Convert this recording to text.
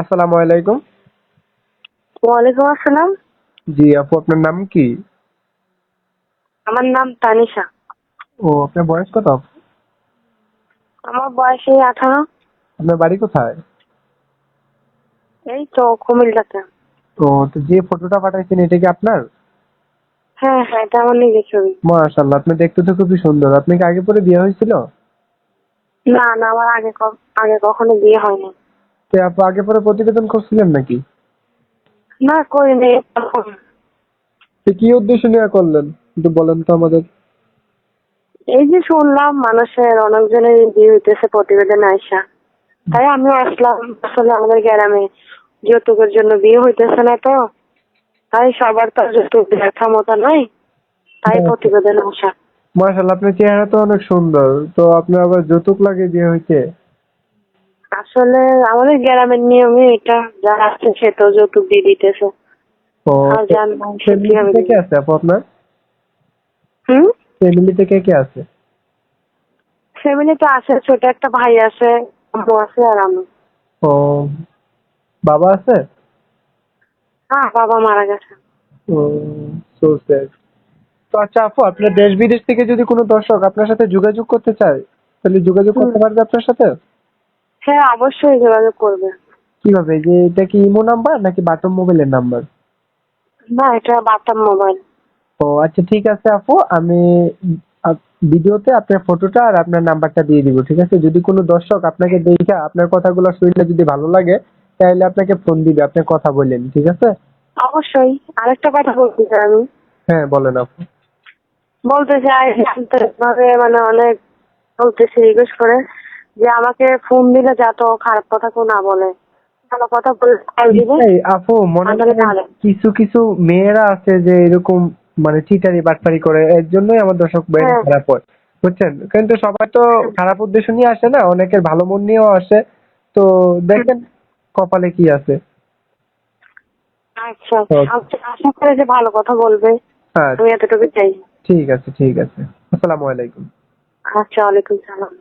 আসসালামু আলাইকুম। ওয়ালাইকুম আসসালাম। জি আপু আপনার নাম কি? আমার নাম তানিশা। ও আপনার বয়স কত? আপু? আমার বয়স এই আঠারো। আপনার বাড়ি কোথায়? এই তো কুমিল্লাতে। তো যে ফটোটা পাঠাইছেন এটা কি আপনার? হ্যাঁ হ্যাঁ এটা আমার নিজের ছবি। মাশাআল্লাহ আপনি দেখতে তো খুবই সুন্দর। আপনি কি আগে পরে বিয়ে হয়েছিল? না না আমার আগে আগে কখনো বিয়ে হয়নি। তো আপু আগে পরে প্রতিবেদন করছিলেন নাকি? না করিনি। তো কি উদ্দেশ্য নিয়ে করলেন? একটু বলেন তো আমাদের। এই যে শুনলাম মানুষের অনেকজনের বিয়ে হইতেছে প্রতিবেদন আইসা। তাই আমিও আসলাম। আসলে আমাদের গ্রামে যৌতুকের জন্য বিয়ে হইতেছে না তো। তাই সবার তো যৌতুক দেওয়ার ক্ষমতা নাই। তাই হ্যাঁ। প্রতিবেদন আসা। মাশাআল্লাহ আপনার চেহারা তো অনেক সুন্দর। তো আপনার আবার যৌতুক লাগে বিয়ে হয়েছে আসলে আমাদের গ্রামের নিয়মে এটা যা আছে সে তো যৌতুক দিয়ে দিতেছে। ফ্যামিলিতে কে আছে আপু আপনার? হুম? ফ্যামিলিতে কে কে আছে? ফ্যামিলিতে আছে ছোট একটা ভাই আছে আম্মু আছে আর আমি। ও বাবা আছে? হ্যাঁ বাবা মারা গেছে। ও সো স্যাড তো আচ্ছা আপু আপনার দেশ বিদেশ থেকে যদি কোনো দর্শক আপনার সাথে যোগাযোগ করতে চায় তাহলে যোগাযোগ করতে পারবে আপনার সাথে? হ্যাঁ অবশ্যই যোগাযোগ করবে। কীভাবে? যে এটা কি ইমো নাম্বার নাকি বাটন মোবাইলের নাম্বার? না এটা বাটাম মোবাইল। ও আচ্ছা ঠিক আছে আপু আমি ভিডিওতে আপনার ফটোটা আর আপনার নাম্বারটা দিয়ে দিব ঠিক আছে? যদি কোনো দর্শক আপনাকে দেখে আপনার কথাগুলো শুনলে যদি ভালো লাগে তাহলে আপনাকে ফোন দিবে আপনি কথা বলেন ঠিক আছে? অবশ্যই। আরেকটা কথা বলতে চাই আমি। হ্যাঁ বলেন আপু। বলতে চাই মানে অনেক বলতেছি রিকোয়েস্ট করে। যে আমাকে ফোন দিলে যাতে খারাপ কথা কেউ না বলে। ভালো কথা আপু মনে কিছু কিছু মেয়েরা আছে যে এরকম মানে চিটারি বাটপারি করে এর জন্যই আমার দর্শক হ্যাঁ। খারাপ হয় বুঝছেন? কিন্তু সবাই তো খারাপ উদ্দেশ্য নিয়ে আসে না অনেকের ভালো মন নিয়েও আসে। তো দেখেন কপালে কি আছে। আচ্ছা আচ্ছা, আশা করে যে ভালো কথা বলবে। হ্যাঁ আমি এতটুকু চাই। ঠিক আছে ঠিক আছে। আসসালামু আলাইকুম। আচ্ছা ওয়ালাইকুম সালাম।